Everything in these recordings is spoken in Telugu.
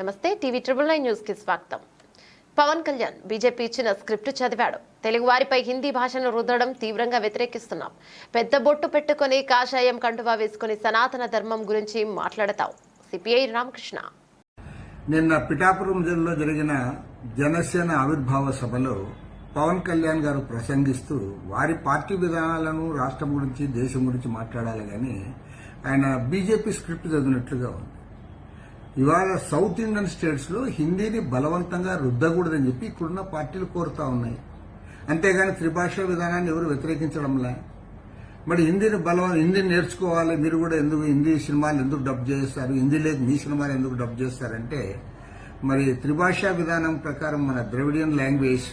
నమస్తే టీవీ ట్రిబుల్ నైన్ న్యూస్కి స్వాగతం. పవన్ కళ్యాణ్ బీజేపీ ఇచ్చిన స్క్రిప్ట్ చదివాడు. తెలుగువారిపై హిందీ భాషను రుద్దడం తీవ్రంగా వ్యతిరేకిస్తున్నాం. పెద్ద బొట్టు పెట్టుకుని కాషాయం కండువా వేసుకుని సనాతన ధర్మం గురించి మాట్లాడతాం. సిపిఐ రామకృష్ణ. నిన్న పిఠాపురం జిల్లాలో జరిగిన జనసేన ఆవిర్భావ సభలో పవన్ కళ్యాణ్ గారు ప్రసంగిస్తూ వారి పార్టీ విధానాలను రాష్ట్రం గురించి దేశం గురించి మాట్లాడాలి కానీ ఆయన బీజేపీ స్క్రిప్ట్ చదివినట్లుగా ఉంది. ఇవాళ సౌత్ ఇండియన్ స్టేట్స్లో హిందీని బలవంతంగా రుద్దకూడదని చెప్పి ఇక్కడున్న పార్టీలు కోరుతా ఉన్నాయి. అంతేగాని త్రిభాషా విధానాన్ని ఎవరు వ్యతిరేకించడంలే మరి హిందీని బలం హిందీని నేర్చుకోవాలి మీరు కూడా ఎందుకు హిందీ సినిమాలు ఎందుకు డబ్ చేస్తారు? హిందీ లేదు మీ సినిమాలు ఎందుకు డబ్ చేస్తారంటే మరి త్రిభాషా విధానం ప్రకారం మన ద్రవిడియన్ లాంగ్వేజ్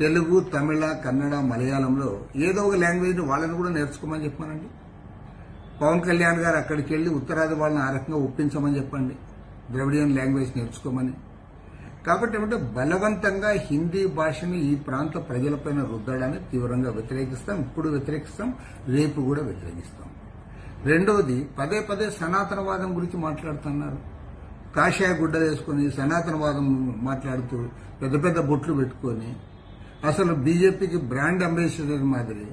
తెలుగు తమిళ కన్నడ మలయాళంలో ఏదో ఒక లాంగ్వేజ్ వాళ్ళని కూడా నేర్చుకోమని చెప్పానండి పవన్ కళ్యాణ్ గారు అక్కడికి వెళ్ళి ఉత్తరాది వాళ్ళని ఆ రకంగా ఒప్పించమని చెప్పండి. ద్రవిడియన్ లాంగ్వేజ్ నేర్చుకోమని. కాబట్టి ఏమంటే బలవంతంగా హిందీ భాషని ఈ ప్రాంత ప్రజలపైన రుద్దడాన్ని తీవ్రంగా వ్యతిరేకిస్తాం ఇప్పుడు వ్యతిరేకిస్తాం రేపు కూడా వ్యతిరేకిస్తాం. రెండవది పదే పదే సనాతనవాదం గురించి మాట్లాడుతున్నారు. కాషాయ గుడ్డ వేసుకొని సనాతనవాదం మాట్లాడుతూ పెద్ద పెద్ద బొట్లు పెట్టుకొని అసలు బీజేపీకి బ్రాండ్ అంబాసిడర్ మాదిరి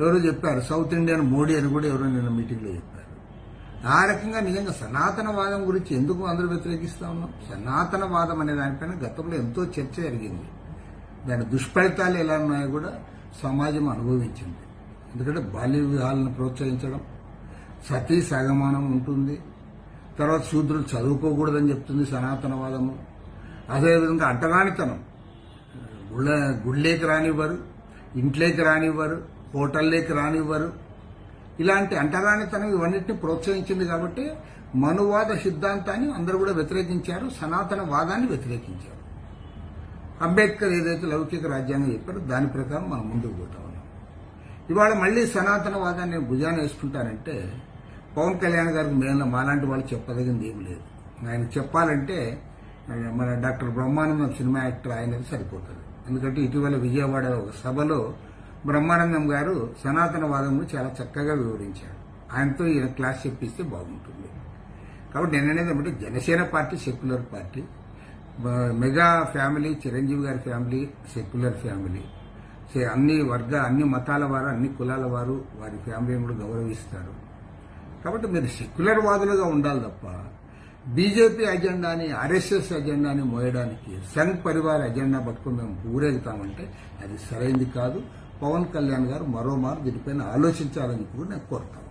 ఎవరో చెప్పారు సౌత్ ఇండియన్ మోడీ అని కూడా ఎవరో నిన్న మీటింగ్లో చెప్పారు. ఆ రకంగా నిజంగా సనాతనవాదం గురించి ఎందుకు అందరూ వ్యతిరేకిస్తా ఉన్నాం? సనాతనవాదం అనే దానిపైన గతంలో ఎంతో చర్చ జరిగింది. దాని దుష్ఫలితాలు ఎలా ఉన్నాయో కూడా సమాజం అనుభవించింది. ఎందుకంటే బాల్య వివాహాలను ప్రోత్సహించడం సతీ సగమానం ఉంటుంది. తర్వాత శూద్రులు చదువుకోకూడదని చెప్తుంది సనాతనవాదము. అదేవిధంగా అంటరానితనం గుళ్ళ గుళ్ళేకి రానివ్వరు ఇంట్లోకి రానివ్వరు. హోటల్లోకి రానివ్వరు. ఇలాంటి అంటరానితనం ఇవన్నిటిని ప్రోత్సహించింది కాబట్టి మనువాద సిద్ధాంతాన్ని అందరూ కూడా వ్యతిరేకించారు సనాతన వాదాన్ని వ్యతిరేకించారు. అంబేద్కర్ ఏదైతే లౌకిక రాజ్యాంగం చెప్పారో దాని ప్రకారం మనం ముందుకు పోతా ఉన్నాం. ఇవాళ మళ్ళీ సనాతన వాదాన్ని భుజాన వేసుకుంటానంటే పవన్ కళ్యాణ్ గారికి మేము మాలాంటి వాళ్ళు చెప్పదగింది ఏం లేదు. ఆయన చెప్పాలంటే మన డాక్టర్ బ్రహ్మానందం సినిమా యాక్టర్ ఆయనది సరిపోతుంది. ఎందుకంటే ఇటీవల విజయవాడ ఒక సభలో బ్రహ్మానందం గారు సనాతన వాదమును చాలా చక్కగా వివరించారు. ఆయనతో ఈయన క్లాస్ చెప్పిస్తే బాగుంటుంది. కాబట్టి నేను అనేది ఏమంటే Janasena party secular party. Mega family Chiranjeevi garu family secular family. సే- అన్ని వర్గ అన్ని మతాల వారు అన్ని కులాల వారు వారి ఫ్యామిలీని కూడా గౌరవిస్తారు. కాబట్టి మీరు సెక్యులర్ వాదులుగా ఉండాలి తప్ప బీజేపీ అజెండాని ఆర్ఎస్ఎస్ అజెండాని మోయడానికి సంఘ్ పరివార్ అజెండా పట్టుకుని మేము ఊరేగుతామంటే అది సరైంది కాదు. పవన్ కళ్యాణ్ గారు మరోమారు దీనిపైన ఆలోచించాలని కూడా నేను కోరుతాను.